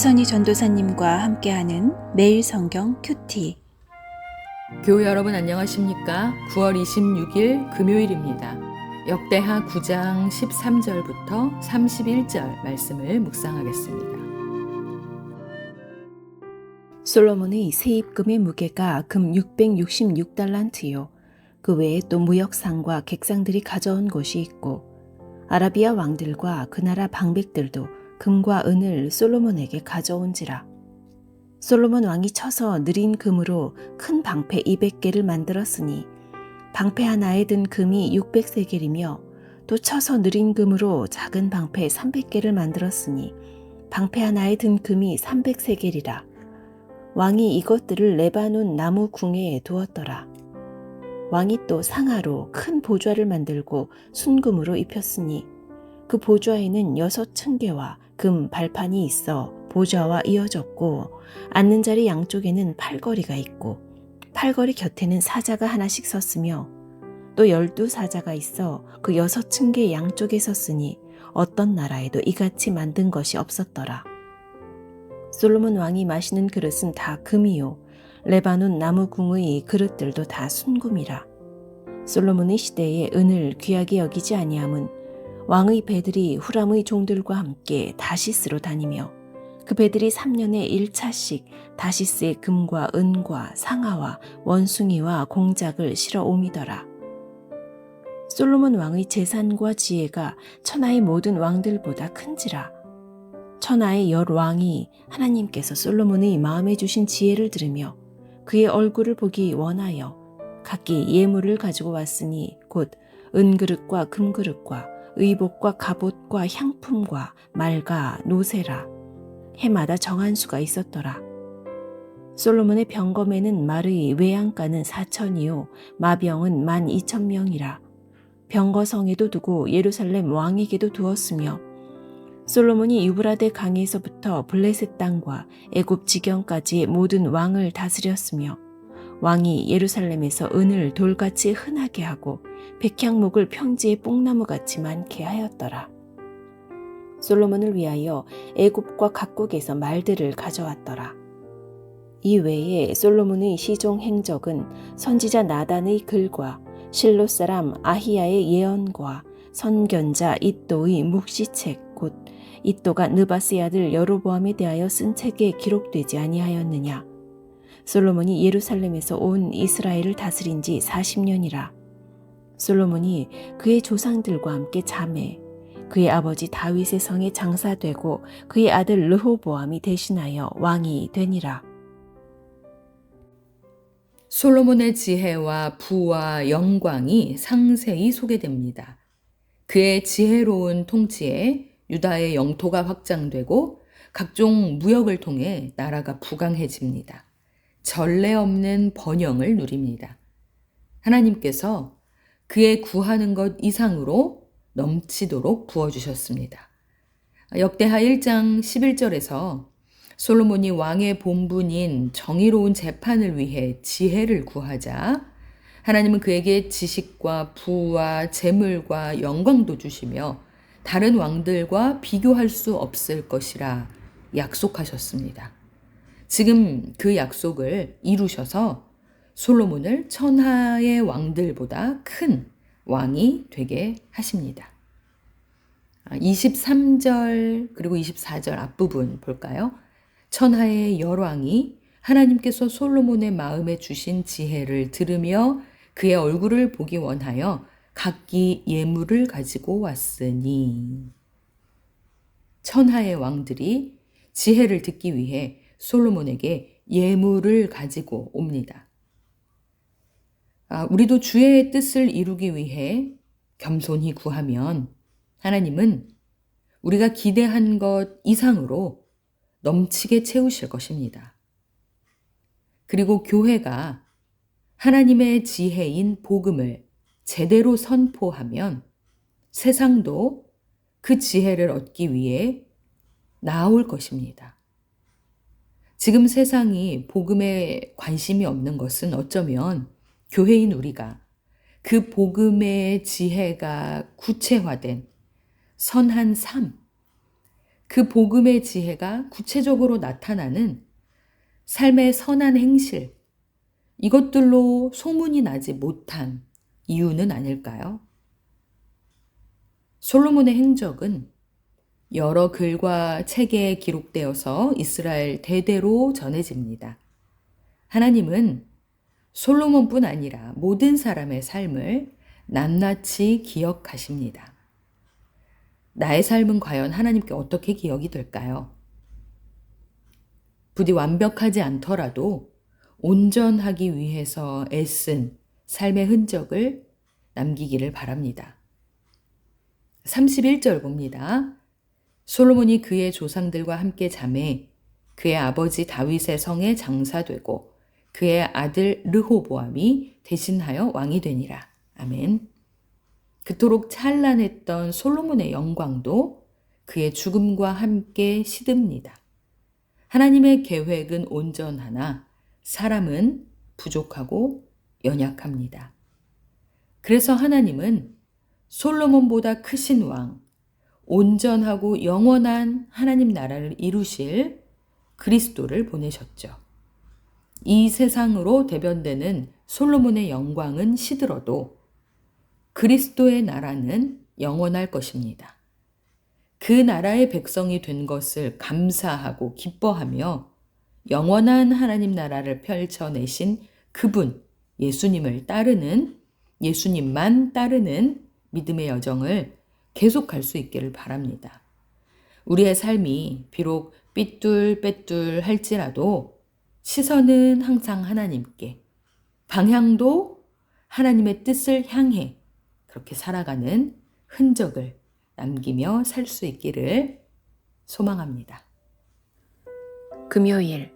최선희 전도사님과 함께하는 매일 성경 큐티. 교회 여러분 안녕하십니까? 9월 26일 금요일입니다. 역대하 9장 13절부터 31절 말씀을 묵상하겠습니다. 솔로몬의 세입금의 무게가 금 666달란트요. 그 외에 또 무역상과 객상들이 가져온 곳이 있고 아라비아 왕들과 그 나라 방백들도 금과 은을 솔로몬에게 가져온지라. 솔로몬 왕이 쳐서 느린 금으로 큰 방패 200개를 만들었으니 방패 하나에 든 금이 600세겔이며 또 쳐서 느린 금으로 작은 방패 300개를 만들었으니 방패 하나에 든 금이 300세겔이라. 왕이 이것들을 레바논 나무 궁에 두었더라. 왕이 또 상하로 큰 보좌를 만들고 순금으로 입혔으니 그 보좌에는 여섯 층계와 금 발판이 있어 보좌와 이어졌고 앉는 자리 양쪽에는 팔걸이가 있고 팔걸이 곁에는 사자가 하나씩 섰으며 또 열두 사자가 있어 그 여섯 층계 양쪽에 섰으니 어떤 나라에도 이같이 만든 것이 없었더라. 솔로몬 왕이 마시는 그릇은 다 금이요 레바논 나무 궁의 그릇들도 다 순금이라. 솔로몬의 시대에 은을 귀하게 여기지 아니함은 왕의 배들이 후람의 종들과 함께 다시스로 다니며 그 배들이 3년에 1차씩 다시스의 금과 은과 상아와 원숭이와 공작을 실어 옮이더라. 솔로몬 왕의 재산과 지혜가 천하의 모든 왕들보다 큰지라. 천하의 열 왕이 하나님께서 솔로몬의 마음에 주신 지혜를 들으며 그의 얼굴을 보기 원하여 각기 예물을 가지고 왔으니 곧 은그릇과 금그릇과 의복과 갑옷과 향품과 말과 노세라 해마다 정한 수가 있었더라. 솔로몬의 병검에는 말의 외양가는 사천이요 마병은 만 이천 명이라 병거성에도 두고 예루살렘 왕에게도 두었으며 솔로몬이 유브라데 강에서부터 블레셋 땅과 애굽 지경까지의 모든 왕을 다스렸으며 왕이 예루살렘에서 은을 돌같이 흔하게 하고 백향목을 평지에 뽕나무같이 많게 하였더라. 솔로몬을 위하여 애굽과 각국에서 말들을 가져왔더라. 이 외에 솔로몬의 시종 행적은 선지자 나단의 글과 실로 사람 아히야의 예언과 선견자 이또의 묵시책 곧 이또가 느바스의 아들 여로보암에 대하여 쓴 책에 기록되지 아니하였느냐 솔로몬이 예루살렘에서 온 이스라엘을 다스린 지 40년이라 솔로몬이 그의 조상들과 함께 잠에 그의 아버지 다윗의 성에 장사되고 그의 아들 르호보암이 대신하여 왕이 되니라 솔로몬의 지혜와 부와 영광이 상세히 소개됩니다. 그의 지혜로운 통치에 유다의 영토가 확장되고 각종 무역을 통해 나라가 부강해집니다. 전례 없는 번영을 누립니다. 하나님께서 그의 구하는 것 이상으로 넘치도록 부어주셨습니다. 역대하 1장 11절에서 솔로몬이 왕의 본분인 정의로운 재판을 위해 지혜를 구하자 하나님은 그에게 지식과 부와 재물과 영광도 주시며 다른 왕들과 비교할 수 없을 것이라 약속하셨습니다. 지금 그 약속을 이루셔서 솔로몬을 천하의 왕들보다 큰 왕이 되게 하십니다. 23절 그리고 24절 앞부분 볼까요? 천하의 열왕이 하나님께서 솔로몬의 마음에 주신 지혜를 들으며 그의 얼굴을 보기 원하여 각기 예물을 가지고 왔으니 천하의 왕들이 지혜를 듣기 위해 솔로몬에게 예물을 가지고 옵니다. 아, 우리도 주의 뜻을 이루기 위해 겸손히 구하면 하나님은 우리가 기대한 것 이상으로 넘치게 채우실 것입니다. 그리고 교회가 하나님의 지혜인 복음을 제대로 선포하면 세상도 그 지혜를 얻기 위해 나올 것입니다. 지금 세상이 복음에 관심이 없는 것은 어쩌면 교회인 우리가 그 복음의 지혜가 구체화된 선한 삶, 그 복음의 지혜가 구체적으로 나타나는 삶의 선한 행실, 이것들로 소문이 나지 못한 이유는 아닐까요? 솔로몬의 행적은 여러 글과 책에 기록되어서 이스라엘 대대로 전해집니다. 하나님은 솔로몬뿐 아니라 모든 사람의 삶을 낱낱이 기억하십니다. 나의 삶은 과연 하나님께 어떻게 기억이 될까요? 부디 완벽하지 않더라도 온전하기 위해서 애쓴 삶의 흔적을 남기기를 바랍니다. 31절 봅니다. 솔로몬이 그의 조상들과 함께 잠에 그의 아버지 다윗의 성에 장사되고 그의 아들 르호보암이 대신하여 왕이 되니라. 아멘. 그토록 찬란했던 솔로몬의 영광도 그의 죽음과 함께 시듭니다. 하나님의 계획은 온전하나 사람은 부족하고 연약합니다. 그래서 하나님은 솔로몬보다 크신 왕, 온전하고 영원한 하나님 나라를 이루실 그리스도를 보내셨죠. 이 세상으로 대변되는 솔로몬의 영광은 시들어도 그리스도의 나라는 영원할 것입니다. 그 나라의 백성이 된 것을 감사하고 기뻐하며 영원한 하나님 나라를 펼쳐내신 그분, 예수님을 따르는, 예수님만 따르는 믿음의 여정을 계속할 수 있기를 바랍니다. 우리의 삶이 비록 삐뚤빼뚤 할지라도 시선은 항상 하나님께, 방향도 하나님의 뜻을 향해 그렇게 살아가는 흔적을 남기며 살 수 있기를 소망합니다. 금요일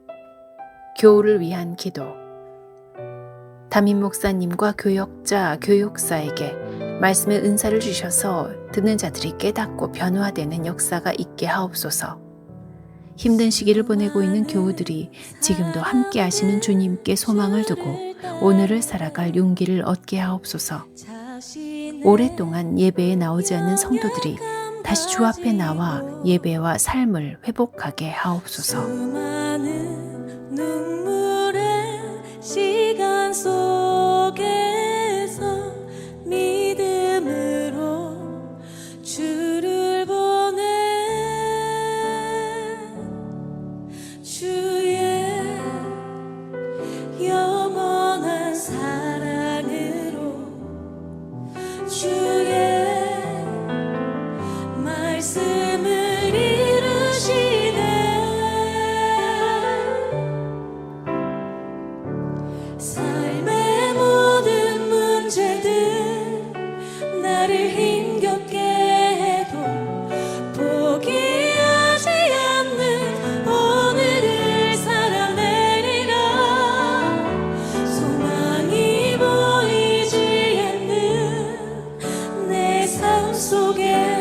교우를 위한 기도 담임 목사님과 교역자, 교육사에게 말씀의 은사를 주셔서 듣는 자들이 깨닫고 변화되는 역사가 있게 하옵소서. 힘든 시기를 보내고 있는 교우들이 지금도 함께 하시는 주님께 소망을 두고 오늘을 살아갈 용기를 얻게 하옵소서. 오랫동안 예배에 나오지 않는 성도들이 다시 주 앞에 나와 예배와 삶을 회복하게 하옵소서. 시간 속에서 믿 삶의 모든 문제들 나를 힘겹게 해도 포기하지 않는 오늘을 살아내리라. 소망이 보이지 않는 내 삶 속에